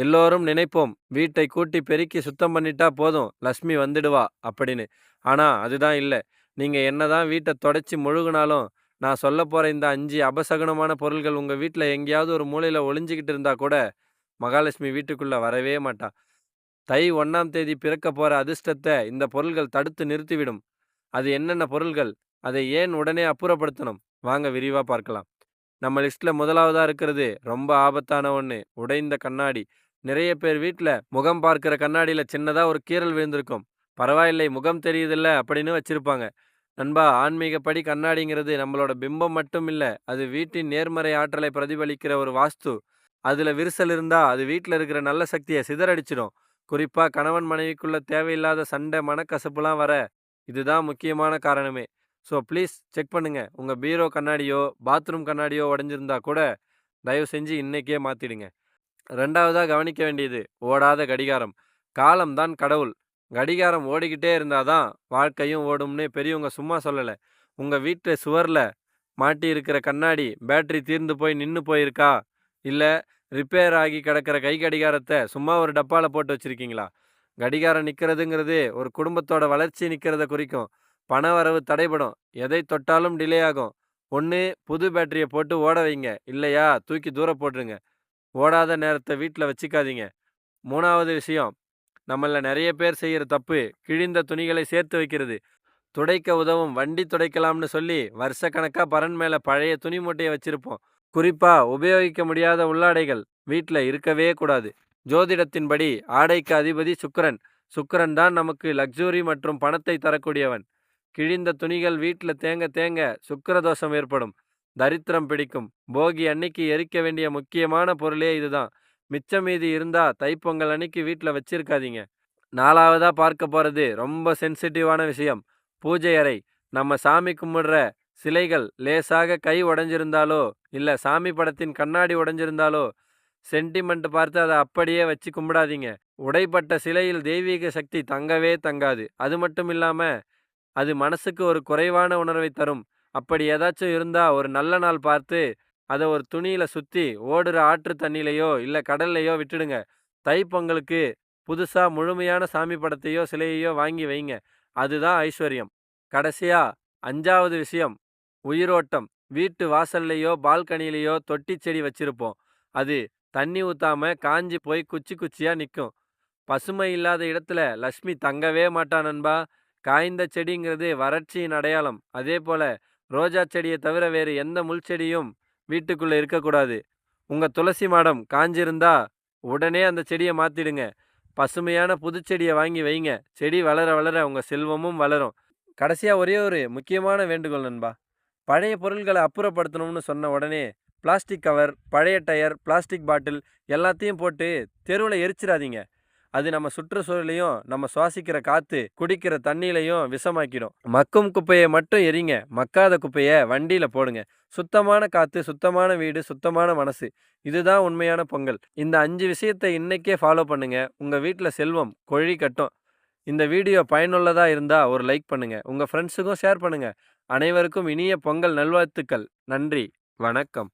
எல்லோரும் நினைப்போம் வீட்டை கூட்டி பெருக்கி சுத்தம் பண்ணிட்டா போதும் லக்ஷ்மி வந்துடுவா அப்படின்னு. ஆனா அதுதான் இல்லை. நீங்க என்னதான் வீட்டை தொடச்சி முழுகுனாலும் நான் சொல்ல போற இந்த அஞ்சு அபசகுனமான பொருள்கள் உங்க வீட்டில் எங்கேயாவது ஒரு மூலையில ஒளிஞ்சிக்கிட்டு இருந்தா கூட மகாலட்சுமி வீட்டுக்குள்ள வரவே மாட்டா. தை ஒண்ணாம் தேதி பிறக்க போற அதிர்ஷ்டத்தை இந்த பொருள்கள் தடுத்து நிறுத்திவிடும். அது என்னென்ன பொருள்கள் அதை ஏன் உடனே அப்புறப்படுத்தணும்? வாங்க விரிவா பார்க்கலாம். நம்ம லிஸ்ட்ல முதலாவதா இருக்கிறது ரொம்ப ஆபத்தான ஒண்ணு உடைந்த கண்ணாடி. நிறைய பேர் வீட்டில் முகம் பார்க்கிற கண்ணாடியில் சின்னதாக ஒரு கீறல் விழுந்திருக்கும். பரவாயில்லை முகம் தெரியுதில்ல அப்படின்னு வச்சுருப்பாங்க. நண்பா ஆன்மீகப்படி கண்ணாடிங்கிறது நம்மளோட பிம்பம் மட்டும் இல்லை அது வீட்டின் நேர்மறை ஆற்றலை பிரதிபலிக்கிற ஒரு வாஸ்து. அதில் விரிசல் இருந்தால் அது வீட்டில் இருக்கிற நல்ல சக்தியை சிதறடிச்சிடும். குறிப்பாக கணவன் மனைவிக்குள்ள தேவையில்லாத சண்டை மனக்கசப்புலாம் வர இதுதான் முக்கியமான காரணமே. ஸோ ப்ளீஸ் செக் பண்ணுங்கள் உங்கள் பீரோ கண்ணாடியோ பாத்ரூம் கண்ணாடியோ உடஞ்சிருந்தா கூட தயவு செஞ்சு இன்னைக்கே மாற்றிடுங்க ரெண்டாவதாக கவனிக்க வேண்டியது ஓடாத கடிகாரம். காலம்தான் கடவுள். கடிகாரம் ஓடிக்கிட்டே இருந்தாதான் வாழ்க்கையும் ஓடும்னு பெரியவங்க சும்மா சொல்லலை. உங்கள் வீட்டு சுவரில் மாட்டி இருக்கிற கண்ணாடி பேட்டரி தீர்ந்து போய் நின்று போயிருக்கா? இல்லை ரிப்பேர் ஆகி கிடக்கிற கை கடிகாரத்தை சும்மா ஒரு டப்பால போட்டு வச்சிருக்கீங்களா? கடிகாரம் நிற்கிறதுங்கிறது ஒரு குடும்பத்தோட வளர்ச்சி நிற்கிறத குறிக்கும். பண வரவு தடைபடும். எதை தொட்டாலும் டிலே ஆகும். ஒன்று புது பேட்டரியை போட்டு ஓட வைங்க. இல்லையா தூக்கி தூர போட்டுருங்க. ஓடாத நேரத்தை வீட்டில் வச்சுக்காதீங்க. மூணாவது விஷயம் நம்மள நிறைய பேர் செய்கிற தப்பு கிழிந்த துணிகளை சேர்த்து வைக்கிறது. துடைக்க உதவும் வண்டி துடைக்கலாம்னு சொல்லி வருஷக்கணக்காக பரன் மேலே பழைய துணி மூட்டையை வச்சிருப்போம். குறிப்பா உபயோகிக்க முடியாத உள்ளாடைகள் வீட்டில் இருக்கவே கூடாது. ஜோதிடத்தின்படி ஆடைக்கு அதிபதி சுக்கரன். சுக்கிரன் தான் நமக்கு லக்ஸுரி மற்றும் பணத்தை தரக்கூடியவன். கிழிந்த துணிகள் வீட்டில் தேங்க தேங்க சுக்கிரதோஷம் ஏற்படும். தரித்திரம் பிடிக்கும். போகி அன்னைக்கு எரிக்க வேண்டிய முக்கியமான பொருளே இதுதான். மிச்சம் மீதி இருந்தா தைப்பொங்கல் அன்னைக்கு வீட்டில் வச்சிருக்காதீங்க. நாலாவதா பார்க்க போறது ரொம்ப சென்சிட்டிவான விஷயம். பூஜை அறை. நம்ம சாமி கும்பிடுற சிலைகள் லேசாக கை உடைஞ்சிருந்தாலோ இல்ல சாமி படத்தின் கண்ணாடி உடைஞ்சிருந்தாலோ சென்டிமெண்ட் பார்த்து அதை அப்படியே வச்சு கும்பிடாதீங்க. உடைப்பட்ட சிலையில் தெய்வீக சக்தி தங்கவே தங்காது. அது மட்டும் இல்லாம அது மனசுக்கு ஒரு குறைவான உணர்வை தரும். அப்படி ஏதாச்சும் இருந்தா ஒரு நல்ல நாள் பார்த்து அதை ஒரு துணியில சுத்தி ஓடுற ஆற்று தண்ணியிலையோ இல்ல கடல்லையோ விட்டுடுங்க. தைப்பொங்கலுக்கு புதுசா முழுமையான சாமி படத்தையோ சிலையையோ வாங்கி வைங்க. அதுதான் ஐஸ்வர்யம். கடைசியா அஞ்சாவது விஷயம் உயிரோட்டம். வீட்டு வாசல்லையோ பால்கனிலையோ தொட்டி செடி வச்சிருப்போம். அது தண்ணி ஊத்தாம காஞ்சி போய் குச்சி குச்சியா நிற்கும் பசுமை இல்லாத இடத்துல லக்ஷ்மி தங்கவே மாட்டா நண்பா. காய்ந்த செடிங்கிறது வறட்சியின் அடையாளம். அதே போல ரோஜா செடியை தவிர வேறு எந்த முள் செடியும் வீட்டுக்குள்ள இருக்கக்கூடாது. உங்க துளசி மாடம் காஞ்சிருந்தா உடனே அந்த செடியை மாத்திடுங்க. பசுமையான புதுச்செடியை வாங்கி வைங்க. செடி வளர வளர உங்க செல்வமும் வளரும். கடைசியா ஒரே ஒரு முக்கியமான வேண்டுகோள் நண்பா. பழைய பொருள்களை அப்புறப்படுத்தணும்னு சொன்ன உடனே பிளாஸ்டிக் கவர் பழைய டயர் பிளாஸ்டிக் பாட்டில் எல்லாத்தையும் போட்டு தெருவில் எரிச்சிடாதீங்க. அது நம்ம சுற்றுச்சூழலையும் நம்ம சுவாசிக்கிற காற்று குடிக்கிற தண்ணியிலையும் விஷமாக்கிடும். மக்கும் குப்பையை மட்டும் எரிங்க மக்காத குப்பையை வண்டியில போடுங்க. சுத்தமான காற்று சுத்தமான வீடு சுத்தமான மனசு. இதுதான் உண்மையான பொங்கல். இந்த அஞ்சு விஷயத்தை இன்னைக்கே ஃபாலோ பண்ணுங்க. உங்க வீட்டில் செல்வம் கொழி கட்டும். இந்த வீடியோ பயனுள்ளதா இருந்தா ஒரு லைக் பண்ணுங்க. உங்க ஃப்ரெண்ட்ஸுக்கும் ஷேர் பண்ணுங்க. அனைவருக்கும் இனிய பொங்கல் நல்வாழ்த்துக்கள். நன்றி. வணக்கம்.